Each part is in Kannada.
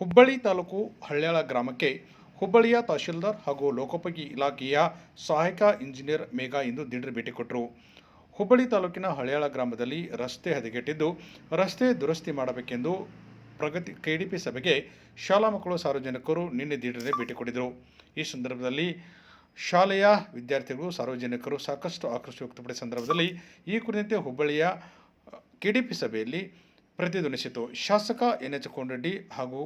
ಹುಬ್ಬಳ್ಳಿ ತಾಲೂಕು ಹಳ್ಯಾಳ ಗ್ರಾಮಕ್ಕೆ ಹುಬ್ಬಳ್ಳಿಯ ತಹಶೀಲ್ದಾರ್ ಹಾಗೂ ಲೋಕೋಪಯೋಗಿ ಇಲಾಖೆಯ ಸಹಾಯಕ ಇಂಜಿನಿಯರ್ ಮೇಘಾ ಇಂದು ದಿಢೀರ್ ಭೇಟಿ ಕೊಟ್ಟರು ಹುಬ್ಬಳ್ಳಿ ತಾಲೂಕಿನ ಹಳ್ಯಾಳ ಗ್ರಾಮದಲ್ಲಿ ರಸ್ತೆ ಹದಗೆಟ್ಟಿದ್ದು, ರಸ್ತೆ ದುರಸ್ತಿ ಮಾಡಬೇಕೆಂದು ಪ್ರಗತಿ ಕೆಡಿಪಿ ಸಭೆಗೆ ಶಾಲಾ ಮಕ್ಕಳು ಸಾರ್ವಜನಿಕರು ನಿನ್ನೆ ದಿಢೀರನೆ ಭೇಟಿ ಕೊಟ್ಟಿದ್ದರು ಈ ಸಂದರ್ಭದಲ್ಲಿ ಶಾಲೆಯ ವಿದ್ಯಾರ್ಥಿಗಳು ಸಾರ್ವಜನಿಕರು ಸಾಕಷ್ಟು ಆಕ್ರೋಶ ವ್ಯಕ್ತಪಡಿಸಿದ ಸಂದರ್ಭದಲ್ಲಿ ಈ ಕುರಿತಂತೆ ಹುಬ್ಬಳ್ಳಿಯ ಕೆಡಿಪಿ ಸಭೆಯಲ್ಲಿ ಪ್ರತಿಧ್ವನಿಸಿತು. ಶಾಸಕ ಎನ್ ಎಚ್ ಕೋನರೆಡ್ಡಿ ಹಾಗೂ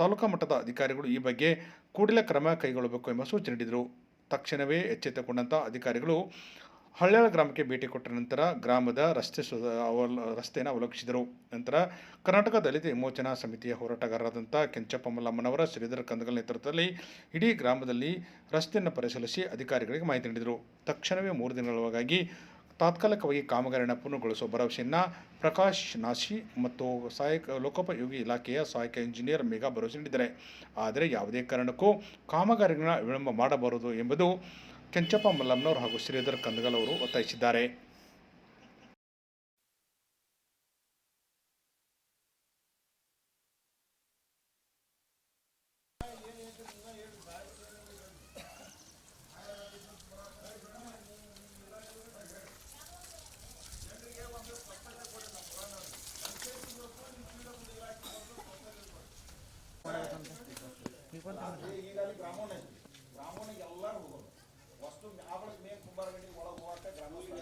ತಾಲೂಕಾ ಮಟ್ಟದ ಅಧಿಕಾರಿಗಳು ಈ ಬಗ್ಗೆ ಕೂಡಲೇ ಕ್ರಮ ಕೈಗೊಳ್ಳಬೇಕು ಎಂಬ ಸೂಚನೆ ನೀಡಿದರು. ತಕ್ಷಣವೇ ಎಚ್ಚೆತ್ತುಕೊಂಡಂಥ ಅಧಿಕಾರಿಗಳು ಹಳ್ಯಾಳ ಗ್ರಾಮಕ್ಕೆ ಭೇಟಿ ಕೊಟ್ಟ ನಂತರ ಗ್ರಾಮದ ರಸ್ತೆ ಸುಧ ಅವಲ್, ರಸ್ತೆಯನ್ನು ಅವಲೋಕಿಸಿದರು. ನಂತರ ಕರ್ನಾಟಕ ದಲಿತ ವಿಮೋಚನಾ ಸಮಿತಿಯ ಹೋರಾಟಗಾರರಾದಂಥ ಕೆಂಚಪ್ಪ ಮಲ್ಲಮ್ಮನವರ ಶ್ರೀಧರ ಕಂದಗಲ್ ನೇತೃತ್ವದಲ್ಲಿ ಇಡೀ ಗ್ರಾಮದಲ್ಲಿ ರಸ್ತೆಯನ್ನು ಪರಿಶೀಲಿಸಿ ಅಧಿಕಾರಿಗಳಿಗೆ ಮಾಹಿತಿ ನೀಡಿದರು. ತಕ್ಷಣವೇ ಮೂರು ದಿನಗಳೊಳಗಾಗಿ ತಾತ್ಕಾಲಿಕವಾಗಿ ಕಾಮಗಾರಿಯನ್ನು ಪೂರ್ಣಗೊಳಿಸುವ ಭರವಸೆಯನ್ನು ಪ್ರಕಾಶ್ ನಾಶಿ ಮತ್ತು ಸಹಾಯಕ ಲೋಕೋಪಯೋಗಿ ಇಲಾಖೆಯ ಸಹಾಯಕ ಇಂಜಿನಿಯರ್ ಮೇಘಾ ಭರವಸೆ ನೀಡಿದ್ದಾರೆ. ಆದರೆ ಯಾವುದೇ ಕಾರಣಕ್ಕೂ ಕಾಮಗಾರಿಗಳನ್ನ ವಿಳಂಬ ಮಾಡಬಾರದು ಎಂಬುದು ಕೆಂಚಪ್ಪ ಮಲ್ಲಮ್ಮನವರು ಹಾಗೂ ಶ್ರೀಧರ್ ಕಂದಗಲ್ ಅವರು ಒತ್ತಾಯಿಸಿದ್ದಾರೆ. ಈಗ ಅಲ್ಲಿ ಗ್ರಾಮೋನ್ ಐತಿ ಗ್ರಾಮೋನಿಗೆ ಎಲ್ಲಾರು ಹೋಗೋದು ವಸ್ತು ಮೇ ಕುಂಬಾರಗಡಿ ಒಳಗೆ ಹೋಗಕ್ಕೆ ಗ್ರಾಮೀಣ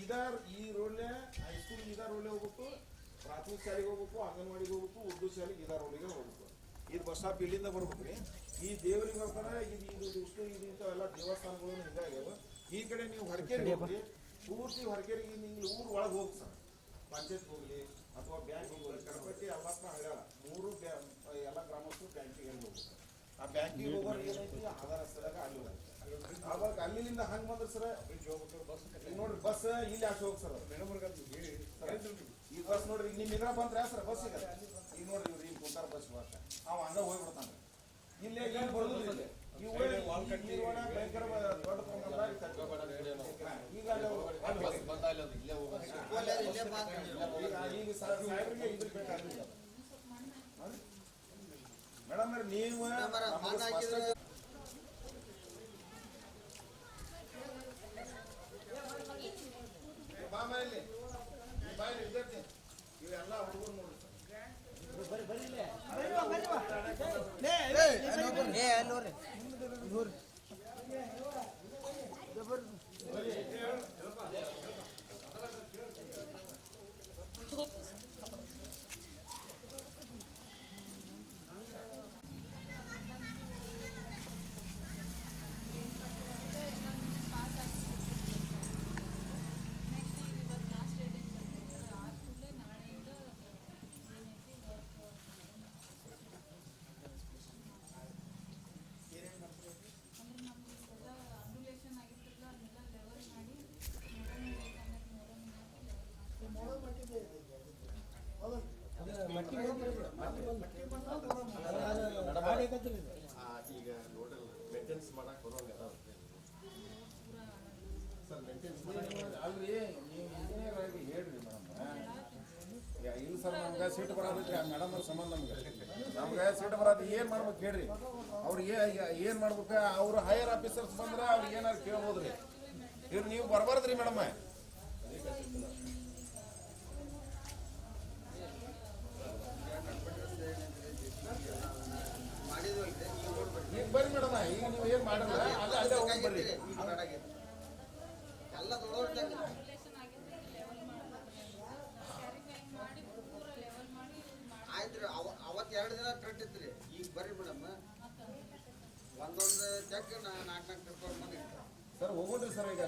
ಇದಾರ್ ಈ ರೋಡ್ಲೆ ಹೈಸ್ಕೂಲ್ ಈಗ ರೋಡ್ಲೆ ಹೋಗ್ಬೇಕು ಪ್ರಾಥಮಿಕ ಶಾಲೆಗೆ ಹೋಗ್ಬೇಕು ಅಂಗನವಾಡಿಗೆ ಹೋಗ್ಬೇಕು ಉರ್ದು ಶಾಲೆಗೆ ಇದಾ ರೋಡಿಗೆ ಹೋಗ್ಬೇಕು ಇದು ಬಸ್ ಸ್ಟಾಪ್ ಇಲ್ಲಿಂದ ಬರ್ಬೇಕು ರೀ ಈ ದೇವರಿಗೆ ಬರ್ತಾರೆ ಇದು ಇದು ಇಷ್ಟು ಇದು ಇಂಥವೆಲ್ಲ ದೇವಸ್ಥಾನಗಳು ಹಿಂಗಾಗ್ಯಾವ ಈ ಕಡೆ ನೀವು ಹೊರಕೇರಿ ಹೋಗ್ರಿ ಪೂರ್ತಿ ಹೊರಕೇರಿಗೆ ನೀವು ಊರು ಒಳಗೆ ಹೋಗಿ ಸರ್ ಪಂಚಾಯತ್ ಹೋಗಲಿ ಅಥವಾ ಬ್ಯಾಂಕ್ ಹೋಗಲಿ ಕಡಪಟ್ಟಿ ಎಲ್ಲಪ್ಪ ಹಳ್ಯಾಳ ಮೂರು ಬ್ಯಾ ಎಲ್ಲ ಗ್ರಾಮಸ್ಥರು ಬ್ಯಾಂಕಿಗೆ ಹೆಂಗ್ ಹೋಗ್ಬೇಕು ಆ ಬ್ಯಾಂಕಿಗೆ ಹೋಗೋರು ಏನೈತಿ ಆಧಾರ ಸರಾಗ ಅಲ್ಲಿ. ಅವಾಗ ಅಲ್ಲಿಂದ ಹಂಗ ಬಂದ್ರೆ ಸರ ಈಗ ನೋಡ್ರಿ ಬಸ್ ಇಲ್ಲಿ ಯಾಕೆ ಹೋಗಿ ಸರ್. ಈ ಬಸ್ ನೋಡ್ರಿ ಈಗ ನಿಮ್ ಇದ್ರ ಬಂದ್ರೆ ಸರ್ ಬಸ್ ಈಗ. ಈಗ ನೋಡ್ರಿ ಇವ್ರು ಈಗ ಕುಂತಾರ ಬಸ್ ಬಸ್. ಅವ ಹಂಗ ಹೋಗ್ಬಿಡ್ತಾನ. ಇಲ್ಲೇ ಇಲ್ಲಿ ಬರೋದಿಲ್ಲ. ಈ ಭಯಂಕರ ದೊಡ್ಡ ಈಗ. ಈಗ ಸಾಹೇಬ್ರಿಗೆ ಇದ್ರ ನೀವು ನೀವು ಮೇಂಟೆನ್ಸ್ ಮಾಡಕ್ ಬರೋಂಗಲ್ಲ ಸರ್ ನಮ್ಗೆ ಸೀಟ್ ಮೇಡಮ್ ಅವ್ರ ಸಂಬಂಧ ನಮ್ಗೆ ಸೀಟ್ ಬರೋದು ಏನು ಮಾಡ್ಬೇಕು ಹೇಳ್ರಿ. ಅವ್ರಿಗೆ ಏನ್ ಮಾಡ್ಬೇಕು, ಅವ್ರು ಹೈಯರ್ ಆಫೀಸರ್ಸ್ ಬಂದ್ರೆ ಅವ್ರಿಗೆ ಏನಾರು ಕೇಳ್ಬೋದ್ರಿ. ಇವ್ರು ನೀವು ಬರ್ಬಾರ್ದ್ರಿ ಮೇಡಮ್ ಈಗ ಬರ್ರಿ ಮೇಡಮ್ ಈಗ ನೀವು ಏನ್ ಮಾಡಲ್ಲ ಅಲ್ಲೇ ಅಲ್ಲೇ ಹೋಗಿ ಬರ್ರಿ ಸರ್ ಎರಡು ದಿನ ಈಗ. ಬರ್ರಿ ಮೇಡಮ್ ಒಂದೊಂದು ಚೆಕ್ ನಾಲ್ಕು ನಾಲ್ಕು ಸರ್? ಹೋಗೋಣ್ರಿ ಸರ್ ಈಗ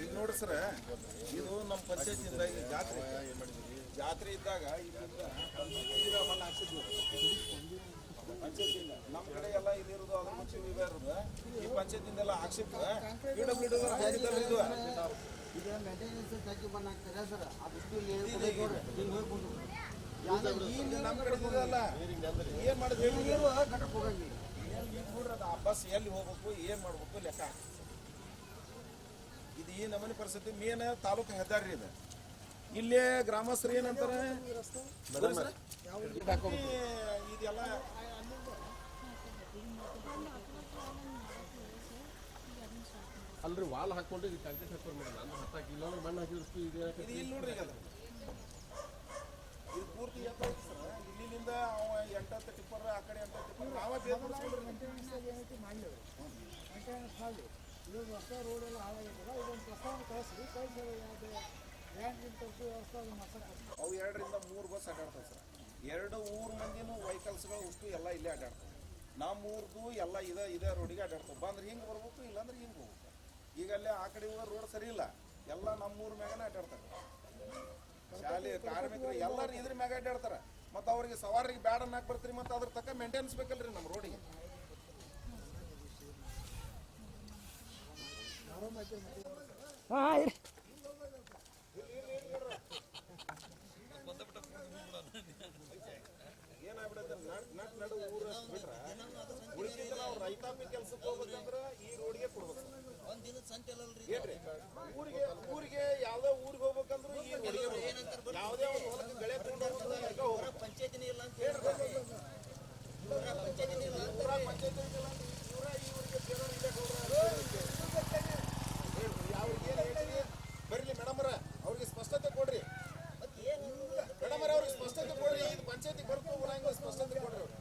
ಇದು ನೋಡಿ ಸರ ಇದು ನಮ್ಮ ಪಂಚಾಯತ್ ಇದ್ದಾಗ ಜಾತ್ರೆ. ಜಾತ್ರೆ ಇದ್ದಾಗ ಇಲ್ಲಿಂದ ಮಣ್ಣು ಹಾಕ್ಸಿದ್ವಿ. ಪಂಚಾಯತಿಂದ ನಮ್ಮ ಕಡೆ ಎಲ್ಲ ಇದಿರೋದು ಅದ್ರ ಮುಂಚೆ ಇದೆ ಇರೋದು. ಈ ಪಂಚಾಯತಿಂದ ಎಲ್ಲ ಹಾಕ್ಸಿದ್ದು ಗಿಡ ಗಿಡ ಹಾಕಿದ್ದಲ್ಲ ಇದು ನಮ್ಮ ಕಡೆ ಏನ್ ಮಾಡಿದ್ವಿ ಘಟಕ ಹೋಗಂಗಿಲ್ಲ. ನೋಡ್ರಿ ಅದು ಆ ಬಸ್ ಎಲ್ಲಿ ಹೋಗ್ಬೇಕು ಏನ್ ಮಾಡ್ಬೇಕು ಲೆಕ್ಕ ಇದು ಈ ನಮೂನಿ ಪರಿಸ್ಥಿತಿ ಮೇನ್ ತಾಲೂಕು ಹೆದ್ದಾರಿ ಇದೆ. ಇಲ್ಲೇ ಗ್ರಾಮಸ್ಥರು ಏನಂತಾರೆ? ಇದೆಲ್ಲ ಅಲ್ರಿ ವಾಲ್ ಹಾಕೊಂಡು ಈಗ ಕಾಂಕ್ರೀಟ್ ಹಾಕೊಂಡು ಮೇಡಮ್. ಅಂದ್ರೆ ಹತ್ತಾಕಿ ಇಲ್ಲಾಂದ್ರೆ ಮಣ್ಣು ಈಗ ಇದು ಇಲ್ಲಿ ನೋಡ್ರಿ ಪೂರ್ತಿ ಎತ್ತರ ಐತಿ ಸರ್. ಇಲ್ಲಿಂದ ಅವ ಎಂಟತ್ತು ಟಿಪ್ಪರ್ ಆ ಕಡೆ ಎಂಟತ್ತು ಟಿಪ್ಪರ್. ನಾವೇ ಬೇರ್ಪಡಿಸ್ಕೊಂಡ್ರಿ ಅವು ಎರಡರಿಂದ ಮೂರು ಬಸ್ ಅಡ್ಡಾಡ್ತಾವೆ ಸರ್. ಎರಡು ಊರು ಮಂದಿನೂ ವೆಹಿಕಲ್ಸ್ಗಳು ಅಷ್ಟು ಎಲ್ಲ ಇಲ್ಲೇ ಅಡ್ಡಾಡ್ತಾವೆ. ನಮ್ಮ ಊರ್ದು ಎಲ್ಲ ಇದೇ ಇದೇ ರೋಡಿಗೆ ಅಡ್ಡಾಡ್ತವೆ. ಬಂದ್ರೆ ಹಿಂಗೆ ಬರ್ಬೇಕು ಇಲ್ಲಾಂದ್ರೆ ಹಿಂಗೆ ಹೋಗ್ಬೇಕು. ಈಗ ಅಲ್ಲೇ ಆ ಕಡೆ ಹೋಗೋ ರೋಡ್ ಸರಿ ಇಲ್ಲ. ಎಲ್ಲ ನಮ್ಮ ಊರ್ ಮ್ಯಾಗನೇ ಅಡ್ಡಾಡ್ತಾರೆ ಶಾಲೆ ಕಾರ್ಮಿಕರು ಎಲ್ಲರೂ ಇದ್ರ ಮ್ಯಾಗ ಅಡ್ಡಾಡ್ತಾರ. ಮತ್ತೆ ಅವ್ರಿಗೆ ಸವಾರಿಗೆ ಬ್ಯಾಡ ಅನ್ನಕ್ ಬರ್ತೀರಿ ಮತ್ತು ಅದ್ರ ತಕ್ಕ ಮೇಂಟೆನೆನ್ಸ್ ಬೇಕಲ್ರಿ ನಮ್ಮ ರೋಡಿಗೆ ಏನಾಗ್ಬಿಡುತ್ತೆ ನಟ್ ನಡು ಊರ ಬಿಟ್ರ ಉಳಿದಿದ್ದ ನಾವು ರೈತಾಪಿ ಕೆಲ್ಸಕ್ಕೆ ಹೋಗ್ಬೇಕಂದ್ರ ಈ ರೋಡ್ಗೆ ಕೊಡ್ಬೇಕು. ಊರಿಗೆ ಊರಿಗೆ ಹೋಗ್ಬೇಕಂದ್ರು ಈ ರೋಡಿಗೆ ಬರ್ಬೇಕು. ಯಾವುದೇ ಒಂದು ಹೊಲಕ್ಕೆ ಇಲ್ಲ ಅಂತ ಹೇಳಿ ಈಗ ಹೋಗ್ಬೇಕು. ಹೇಳ್ರಿ. ಊರಾಗ ಇಲ್ಲ ಅಂತ ಇವ್ರ ಈ ಊರಿಗೆ ಬೇರೆಯವ್ರು ಇಲ್ಲೇ ಗೌಡ್ರ ಹೇಳ್ರಿ, ಯಾವ್ರಿಗೆ ಏನ್ ಹೇಳ್ತೀರಿ? ಬರ್ಲಿ ಮೇಡಮರ ಅವ್ರಿಗೆ ಸ್ಪಷ್ಟತೆ ಕೊಡ್ರಿ ಮೇಡಮರ ಅವ್ರಿಗೆ ಸ್ಪಷ್ಟತೆ ಕೊಡ್ರಿ ಇದು ಪಂಚಾಯತಿ ಬರ್ಕೋ ಬರಂಗ ಸ್ಪಷ್ಟತೆ ಕೊಡ್ರಿ ಅವ್ರು.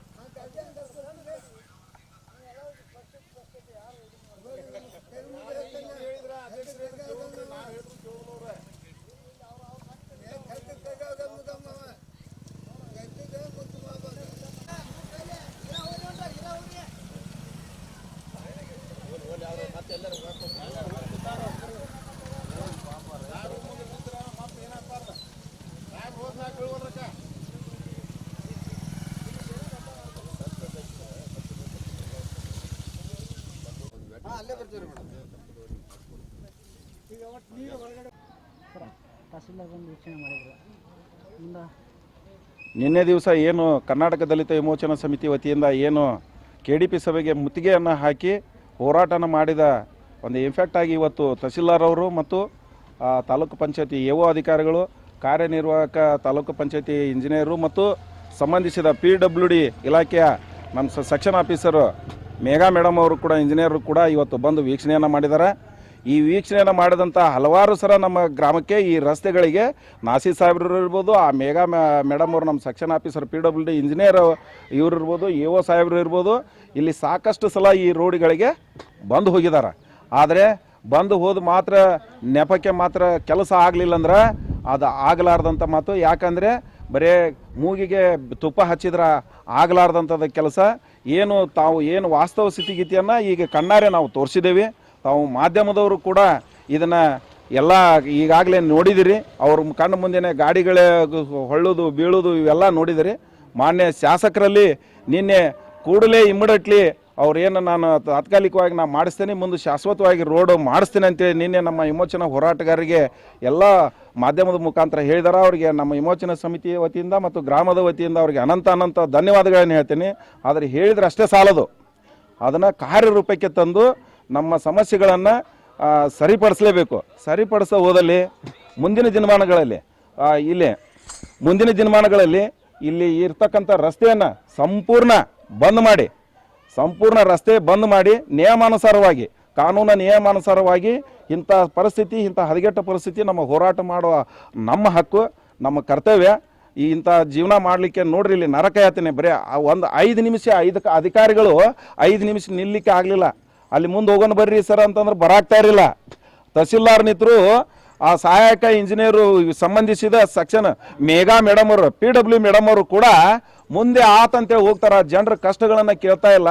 ಹೇಳಿದ್ರ ಅಧ್ಯಕ್ಷರು ಹೇಳಿದ್ರು ಕೇಳೋದ್ರಿ, ನಾವ್ ಹೇಳಿದ್ರು ಕೇಳೋನವ್ರ. ಯಾರು ಮುಂದೆ ನಿಂತ್ರ ಮತ್ತೆ ಏನಾಗ್ಬಾರ್ದು. ಮ್ಯಾಗ್ ಹೋದ್ ಮ್ಯಾಗ್ ಬೀಳ್ವಲ್ರಕ್ಕ. ಹಾಂ ಅಲ್ಲೇ ಬರ್ತೀವಿ ರೀ ಮೇಡಮ್. ತಹಸೀಲ್ದಾರ್ ಬಂದು ವೀಕ್ಷಣೆ ಮಾಡಿದ್ರು. ಮುಂದೆ ನಿನ್ನೆ ದಿವಸ ಏನು ಕರ್ನಾಟಕ ದಲಿತ ವಿಮೋಚನಾ ಸಮಿತಿ ವತಿಯಿಂದ ಏನು ಕೆ ಡಿ ಪಿ ಸಭೆಗೆ ಮುತ್ತಿಗೆಯನ್ನು ಹಾಕಿ ಹೋರಾಟನ ಮಾಡಿದ ಒಂದು ಇಂಫ್ಯಾಕ್ಟ್ ಆಗಿ ಇವತ್ತು ತಹಸೀಲ್ದಾರ್ ಅವರು ಮತ್ತು ಆ, ತಾಲೂಕು ಪಂಚಾಯತಿ ಎ ಅಧಿಕಾರಿಗಳು ಕಾರ್ಯನಿರ್ವಾಹಕ ತಾಲೂಕು ಪಂಚಾಯತಿ ಇಂಜಿನಿಯರು ಮತ್ತು ಸಂಬಂಧಿಸಿದ ಪಿ ಡಬ್ಲ್ಯೂ ಡಿ ಇಲಾಖೆಯ ನಮ್ಮ ಸ- ಸೆಕ್ಷನ್ ಆಫೀಸರು ಮೇಘಾ ಮೇಡಮ್ ಅವರು ಕೂಡ ಇಂಜಿನಿಯರು ಕೂಡ ಇವತ್ತು ಬಂದು ವೀಕ್ಷಣೆಯನ್ನು ಮಾಡಿದ್ದಾರೆ. ಈ ವೀಕ್ಷಣೆಯನ್ನು ಮಾಡಿದಂಥ ಹಲವಾರು ಸರ ನಮ್ಮ ಗ್ರಾಮಕ್ಕೆ ಈ ರಸ್ತೆಗಳಿಗೆ ನಾಸಿ ಸಾಹೇಬ್ರವ್ರು ಇರ್ಬೋದು, ಆ ಮೇಘಾ ಮೇಡಮ್ ಅವರು ನಮ್ಮ section officer P W D engineer ಇವರು ಇರ್ಬೋದು ಎ ಒ ಸಾಹೇಬ್ರು ಇರ್ಬೋದು, ಇಲ್ಲಿ ಸಾಕಷ್ಟು ಸಲ ಈ ರೋಡ್ಗಳಿಗೆ ಬಂದು ಹೋಗಿದ್ದಾರೆ. ಆದರೆ ಬಂದು ಹೋದ ಮಾತ್ರ ನೆಪಕ್ಕೆ ಮಾತ್ರ ಕೆಲಸ ಆಗಲಿಲ್ಲ ಅಂದ್ರೆ ಅದು ಆಗಲಾರ್ದಂಥ ಮಾತು. ಯಾಕಂದರೆ ಬರೇ ಮೂಗಿಗೆ ತುಪ್ಪ ಹಚ್ಚಿದ್ರೆ ಆಗಲಾರ್ದಂಥದ್ದು ಕೆಲಸ. ಏನು ತಾವು ಏನು ವಾಸ್ತವ ಸ್ಥಿತಿಗತಿಯನ್ನು ಈಗ ಕಣ್ಣಾರೆ ನಾವು ತೋರಿಸಿದ್ದೇವೆ ತಾವು ಮಾಧ್ಯಮದವರು ಕೂಡ ಇದನ್ನು ಎಲ್ಲ ಈಗಾಗಲೇ ನೋಡಿದಿರಿ. ಅವ್ರ ಕಣ್ಣು ಮುಂದೆನೇ ಗಾಡಿಗಳೇ ಹೊಳ್ಳೋದು, ಬೀಳೋದು ಇವೆಲ್ಲ ನೋಡಿದಿರಿ. ಮಾನ್ಯ ಶಾಸಕರಲ್ಲಿ ನಿನ್ನೆ ಕೂಡಲೇ ಇಮಿಡಿಯೇಟ್ಲಿ ಅವ್ರೇನು ನಾನು ತಾತ್ಕಾಲಿಕವಾಗಿ ನಾನು ಮಾಡಿಸ್ತೇನೆ, ಮುಂದೆ ಶಾಶ್ವತವಾಗಿ ರೋಡ್ ಮಾಡಿಸ್ತೇನೆ ಅಂತೇಳಿ ನಿನ್ನೆ ನಮ್ಮ ವಿಮೋಚನಾ ಹೋರಾಟಗಾರರಿಗೆ ಎಲ್ಲ ಮಾಧ್ಯಮದ ಮುಖಾಂತರ ಹೇಳಿದಾರೆ. ಅವರಿಗೆ ನಮ್ಮ ವಿಮೋಚನಾ ಸಮಿತಿ ವತಿಯಿಂದ ಮತ್ತು ಗ್ರಾಮದ ವತಿಯಿಂದ ಅವರಿಗೆ ಅನಂತ ಅನಂತ ಧನ್ಯವಾದಗಳನ್ನು ಹೇಳ್ತೀನಿ. ಆದರೆ ಹೇಳಿದ್ರೆ ಅಷ್ಟೇ ಸಾಲದು. ಅದನ್ನು ಕಾರ್ಯರೂಪಕ್ಕೆ ತಂದು ನಮ್ಮ ಸಮಸ್ಯೆಗಳನ್ನು ಸರಿಪಡಿಸಲೇಬೇಕು. ಸರಿಪಡಿಸೋ ಹೋದಲ್ಲಿ ಮುಂದಿನ ದಿನಮಾನಗಳಲ್ಲಿ ಇಲ್ಲಿ ಮುಂದಿನ ದಿನಮಾನಗಳಲ್ಲಿ ಇಲ್ಲಿ ಇರ್ತಕ್ಕಂಥ ರಸ್ತೆಯನ್ನು ಸಂಪೂರ್ಣ ಬಂದ್ ಮಾಡಿ. ಸಂಪೂರ್ಣ ರಸ್ತೆ ಬಂದ್ ಮಾಡಿ ನಿಯಮಾನುಸಾರವಾಗಿ, ಕಾನೂನ ನಿಯಮಾನುಸಾರವಾಗಿ ಇಂಥ ಪರಿಸ್ಥಿತಿ, ಇಂಥ ಹದಗೆಟ್ಟ ಪರಿಸ್ಥಿತಿ ನಮ್ಮ ಹೋರಾಟ ಮಾಡುವ ನಮ್ಮ ಹಕ್ಕು, ನಮ್ಮ ಕರ್ತವ್ಯ. ಈ ಇಂಥ ಜೀವನ ಮಾಡಲಿಕ್ಕೆ ನೋಡ್ರಿ, ಇಲ್ಲಿ ನರಕ ಯಾತನೆ ಬರೀ ಒಂದು ಐದು ನಿಮಿಷ, ಐದು ಅಧಿಕಾರಿಗಳು ಐದು ನಿಮಿಷ ನಿಲ್ಲಿಕ್ಕೆ ಆಗಲಿಲ್ಲ. ಅಲ್ಲಿ ಮುಂದೆ ಹೋಗೋಣ ಬರ್ರಿ ಸರ್ ಅಂತಂದ್ರೆ ಬರಾಕ್ತಾ ಇರಲಿಲ್ಲ. ತಹಸೀಲ್ದಾರ್ ನಿಂತರು ಆ ಸಹಾಯಕ ಇಂಜಿನಿಯರು ಸಂಬಂಧಿಸಿದ ಸೆಕ್ಷನ್ ಮೇಘಾ ಮೇಡಮ್ ಅವರು ಪಿ ಡಬ್ಲ್ಯೂ ಮೇಡಮ್ ಅವರು ಕೂಡ ಮುಂದೆ ಆತಂತೆ ಹೋಗ್ತಾರ. ಜನರ ಕಷ್ಟಗಳನ್ನು ಕೇಳ್ತಾ ಇಲ್ಲ.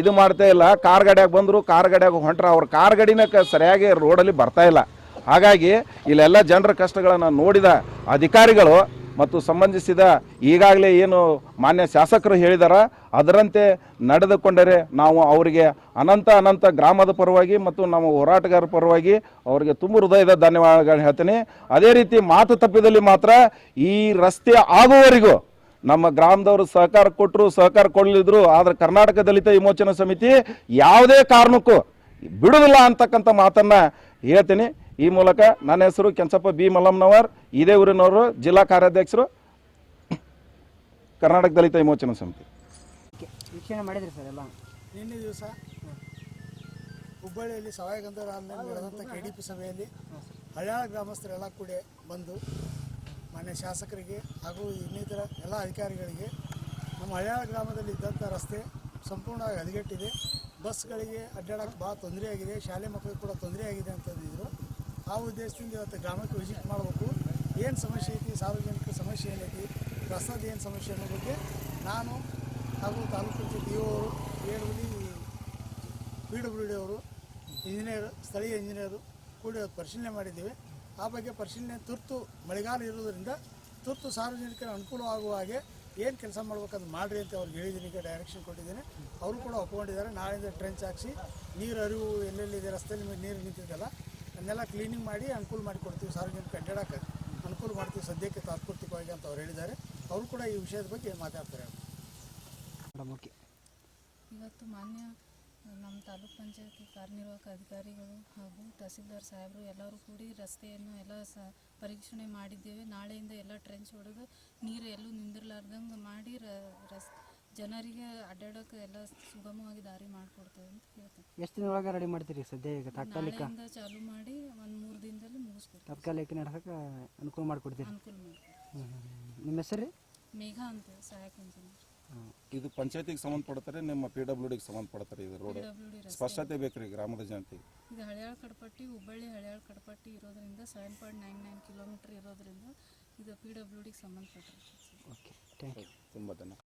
ಇದು ಮಾಡ್ತಾ ಇಲ್ಲ. ಕಾರ್ ಗಾಡಿಯಾಗ ಬಂದರು, ಕಾರ್ ಗಾಡಿಯಾಗ ಹೊಂಟ್ರ. ಅವ್ರ ಕಾರ್ ಗಾಡಿನ ಸರಿಯಾಗಿ ರೋಡಲ್ಲಿ ಬರ್ತಾ ಇಲ್ಲ. ಹಾಗಾಗಿ ಇಲ್ಲೆಲ್ಲ ಜನರ ಕಷ್ಟಗಳನ್ನು ನೋಡಿದ ಅಧಿಕಾರಿಗಳು ಮತ್ತು ಸಂಬಂಧಿಸಿದ ಈಗಾಗಲೇ ಏನು ಮಾನ್ಯ ಶಾಸಕರು ಹೇಳಿದಾರ, ಅದರಂತೆ ನಡೆದುಕೊಂಡರೆ ನಾವು ಅವರಿಗೆ ಅನಂತ ಅನಂತ ಗ್ರಾಮದ ಪರವಾಗಿ ಮತ್ತು ನಮ್ಮ ಹೋರಾಟಗಾರರ ಪರವಾಗಿ ಅವರಿಗೆ ತುಂಬ ಹೃದಯದ ಧನ್ಯವಾದಗಳನ್ನು ಹೇಳ್ತೀನಿ. ಅದೇ ರೀತಿ ಮಾತು ತಪ್ಪಿದಲ್ಲಿ ಮಾತ್ರ ಈ ರಸ್ತೆ ಆಗುವವರೆಗೂ ನಮ್ಮ ಗ್ರಾಮದವರು ಸಹಕಾರ ಕೊಟ್ಟರು, ಸಹಕಾರ ಕೊಡಲಿದ್ರು, ಆದರೆ ಕರ್ನಾಟಕ ದಲಿತ ವಿಮೋಚನಾ ಸಮಿತಿ ಯಾವುದೇ ಕಾರಣಕ್ಕೂ ಬಿಡುವುದಿಲ್ಲ ಅಂತಕ್ಕಂಥ ಮಾತನ್ನು ಹೇಳ್ತೀನಿ. ಈ ಮೂಲಕ ನನ್ನ ಹೆಸರು ಕೆಂಚಪ್ಪ ಬಿ ಮಲ್ಲಮ್ಮನವರ್. ಇದೇ ಊರಿನವರು ಜಿಲ್ಲಾ ಕಾರ್ಯಾಧ್ಯಕ್ಷರು. ಕರ್ನಾಟಕ ದಲಿತ ವಿಮೋಚನಾ ಸಮಿತಿ. ವೀಕ್ಷಣೆ ಮಾಡಿದ್ರಿ ಸರ್ ಎಲ್ಲ? ನಿನ್ನೆ ದಿವಸ ಹುಬ್ಬಳ್ಳಿಯಲ್ಲಿ ಸವಾಯಿ ರಾಮ್ನಲ್ಲಿ ನಡೆದಂಥ ಕೆ ಡಿ ಪಿ ಸಭೆಯಲ್ಲಿ ಹಳ್ಯಾಳ ಗ್ರಾಮಸ್ಥರೆಲ್ಲ ಕೂಡ ಬಂದು ಮಾನ್ಯ ಶಾಸಕರಿಗೆ ಹಾಗೂ ಇನ್ನಿತರ ಎಲ್ಲ ಅಧಿಕಾರಿಗಳಿಗೆ ನಮ್ಮ ಹಳ್ಯಾಳ ಗ್ರಾಮದಲ್ಲಿ ಇದ್ದಂಥ ರಸ್ತೆ ಸಂಪೂರ್ಣವಾಗಿ ಹದಗೆಟ್ಟಿದೆ. ಬಸ್ಗಳಿಗೆ ಅಡ್ಡಾಡೋಕ್ಕೆ ಭಾಳ ತೊಂದರೆಯಾಗಿದೆ. ಶಾಲೆ ಮಕ್ಕಳಿಗೆ ಕೂಡ ತೊಂದರೆಯಾಗಿದೆ ಅಂತಂದಿದ್ರು ಆ ಉದ್ದೇಶದಿಂದ ಇವತ್ತು ಗ್ರಾಮಕ್ಕೆ ವಿಸಿಟ್ ಮಾಡಬೇಕು. ಏನು ಸಮಸ್ಯೆ ಐತಿ, ಸಾರ್ವಜನಿಕ ಸಮಸ್ಯೆ ಏನೈತಿ, ಪ್ರಸಾದ ಏನು ಸಮಸ್ಯೆ ಅನ್ನೋ ಬಗ್ಗೆ ನಾನು ಹಾಗೂ ತಾಲೂಕು ಪಂಚಾಯತ್ ಇ ಅವರು ಪಿ ಡಬ್ಲ್ಯೂ ಡಿ ಅವರು ಇಂಜಿನಿಯರ್ ಸ್ಥಳೀಯ ಇಂಜಿನಿಯರು ಕೂಡ ಪರಿಶೀಲನೆ ಮಾಡಿದ್ದೇವೆ. ಆ ಬಗ್ಗೆ ಪರಿಶೀಲನೆ ತುರ್ತು ಮಳೆಗಾಲ ಇರುವುದರಿಂದ ತುರ್ತು ಸಾರ್ವಜನಿಕರ ಅನುಕೂಲವಾಗುವ ಹಾಗೆ ಏನು ಕೆಲಸ ಮಾಡ್ಬೇಕಂತ ಮಾಡಿರಿ ಅಂತ ಅವ್ರಿಗೆ ಹೇಳಿದ್ದೀನಿ, ಈಗ ಡೈರೆಕ್ಷನ್ ಕೊಟ್ಟಿದ್ದೀನಿ. ಅವರು ಕೂಡ ಒಪ್ಕೊಂಡಿದ್ದಾರೆ ನಾಳೆಯಿಂದ ಟ್ರೆಂಚ್ ಹಾಕಿಸಿ ನೀರು ಅರಿವು ಎಲ್ಲೆಲ್ಲಿದೆ ರಸ್ತೆಯಲ್ಲಿ ನೀರು ನಿಂತಿದ್ದಲ್ಲ ಅದನ್ನೆಲ್ಲ ಕ್ಲೀನಿಂಗ್ ಮಾಡಿ ಅನುಕೂಲ ಮಾಡಿಕೊಡ್ತೀವಿ ಸಾರ್ವಜನಿಕ ಅಡ್ಡಾಡಕ್ಕೆ ಅನುಕೂಲ ಮಾಡ್ತೀವಿ. ಸದ್ಯಕ್ಕೆ ತಾತ್ಪೂರ್ತಿಕವಾಗಿ ಅಂತ ಅವ್ರು ಹೇಳಿದ್ದಾರೆ. ಅವರು ಕೂಡ ಈ ವಿಷಯದ ಬಗ್ಗೆ ಮಾತಾಡ್ತಾರೆ. ಇವತ್ತು ಮಾನ್ಯ ನಮ್ಮ ತಾಲೂಕ್ ಪಂಚಾಯತಿ ಕಾರ್ಯನಿರ್ವಾಹಕ ಅಧಿಕಾರಿಗಳು ಹಾಗೂ ತಹಸೀಲ್ದಾರ್ ಸಾಹೇಬರು ಎಲ್ಲರೂ ಕೂಡಿ ರಸ್ತೆಯನ್ನು ಎಲ್ಲ ಸ ಪರೀಕ್ಷಣೆ ಮಾಡಿದ್ದೇವೆ. ನಾಳೆಯಿಂದ ಎಲ್ಲ ಟ್ರೆಂಚ್ ಹೊಡೆದು ನೀರು ಎಲ್ಲೂ ನಿಂದಿರ್ಲಾರ್ದಂಗೆ ಮಾಡಿ ರಸ್ತೆ ರಸ್ ಜನರಿಗೆ ಅಡ್ಡಾಡೋಕೆ ಎಲ್ಲ ಸುಗಮವಾಗಿ ದಾರಿ ಮಾಡಿಕೊಡ್ತೇವೆ ಅಂತ ಹೇಳ್ತೇನೆ. ಎಷ್ಟು ದಿನ ಒಳಗೆ ರೆಡಿ ಮಾಡ್ತೀರಿ ಸದ್ಯ ಈಗ ತಾತ್ಕಾಲಿಕ? ನಾಳೆಯಿಂದ ಚಾಲೂ ಮಾಡಿ ಒಂದು ಮೂರು ದಿನದಲ್ಲಿ ಮುಗಿಸ್ಬೇಕು. ತಾತ್ಕಾಲಿಕ ನಡ್ಸಕ್ಕೆ ಅನುಕೂಲ ಮಾಡಿಕೊಡ್ತೀರಿ? ಅನುಕೂಲ ಮಾಡಿ ನಿಮ್ಮ ಹೆಸರು ಮೇಘ ಅಂತ ಸಹಾಯಕ ಇಂಜಿನಿಯರ್ ಇದು ಪಂಚಾಯತಿಗೆ ಸಂಬಂಧಪಡ್ತಾರೆ ನಿಮ್ಮ ಪಿ ಡಬ್ಲ್ಯೂ ಡಿಗೆ ಸಂಬಂಧಪಡ್ತಾರೆ ಇದು ರೋಡ್ ಡಬ್ಲ್ಯೂ ಡಿ ರಸ್ತೆ. ಸ್ಪಷ್ಟತೆ ಬೇಕ್ರಿ ಗ್ರಾಮದ ಜನತೆಗೆ. ಇದು ಹಳ್ಯಾಳ ಕಡಪಟ್ಟಿ ಹುಬ್ಬಳ್ಳಿ ಹಳ್ಯಾಳ ಕಡಪಟ್ಟಿ ಇರೋದ್ರಿಂದ seven point nine nine kilometre ಇರೋದ್ರಿಂದ ಇದು ಪಿ ಡಬ್ಲ್ಯೂ ಡಿಗೆ ಸಂಬಂಧಪಟ್ಟಿರ್ತದೆ ಓಕೆ ಥ್ಯಾಂಕ್ ಯು ತುಂಬ ಧನ್ಯವಾದ.